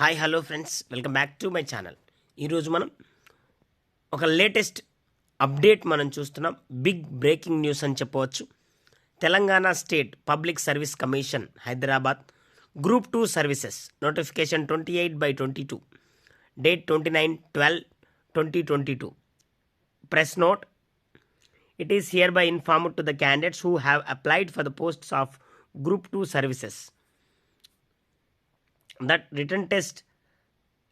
Hi hello friends. Welcome back to my channel. ఈరోజు మనం ఒక లేటెస్ట్ అప్డేట్ మనం చూస్తున్నాం. బిగ్ బ్రేకింగ్ న్యూస్ అని చెప్పవచ్చు. Telangana state public service commission Hyderabad group two services notification twenty eight by twenty two date twenty nine twelve twenty twenty two. Press note it is hereby inform to the candidates who have applied for the posts of group two services that written test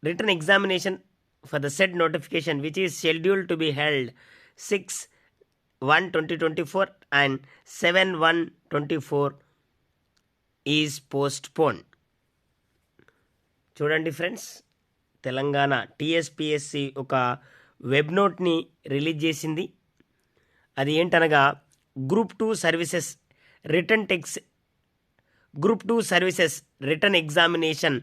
written examination for the set notification which is schedule to be held six one twenty twenty four and seven one twenty four is postpone చూడండి friends Telangana TSPSC ఒక web నోట్ని release చేసింది. అది ఏంటనగా group two services written tax group two services written examination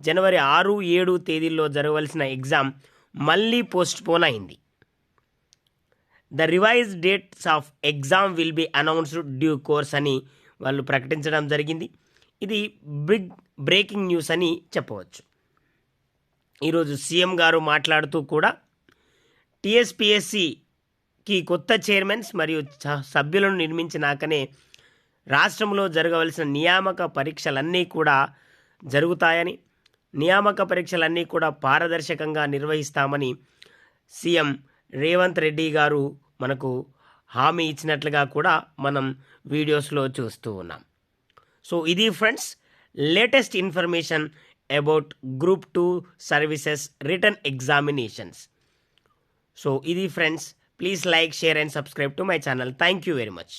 జనవరి ఆరు ఏడు తేదీల్లో జరగవలసిన ఎగ్జామ్ మళ్ళీ పోస్ట్పోన్ అయింది. The revise dates of exam will be announced due course అని వాళ్ళు ప్రకటించడం జరిగింది. ఇది బిగ్ బ్రేకింగ్ న్యూస్ అని చెప్పవచ్చు. ఈరోజు సీఎం గారు మాట్లాడుతూ కూడా టీఎస్పిఎస్సికి కొత్త చైర్మన్స్ మరియు చ- సభ్యులను నిర్మించినాకనే రాష్ట్రంలో జరగవలసిన నియామక పరీక్షలన్నీ కూడా జరుగుతాయని నియామక పరీక్షలన్నీ కూడా పారదర్శకంగా నిర్వహిస్తామని సీఎం రేవంత్ రెడ్డి గారు మనకు హామీ ఇచ్చినట్లుగా కూడా మనం వీడియోస్లో చూస్తూ ఉన్నాం. సో ఇది friends latest information about group two services written examinations. So ఇది friends please like share and subscribe to my channel. Thank you very much.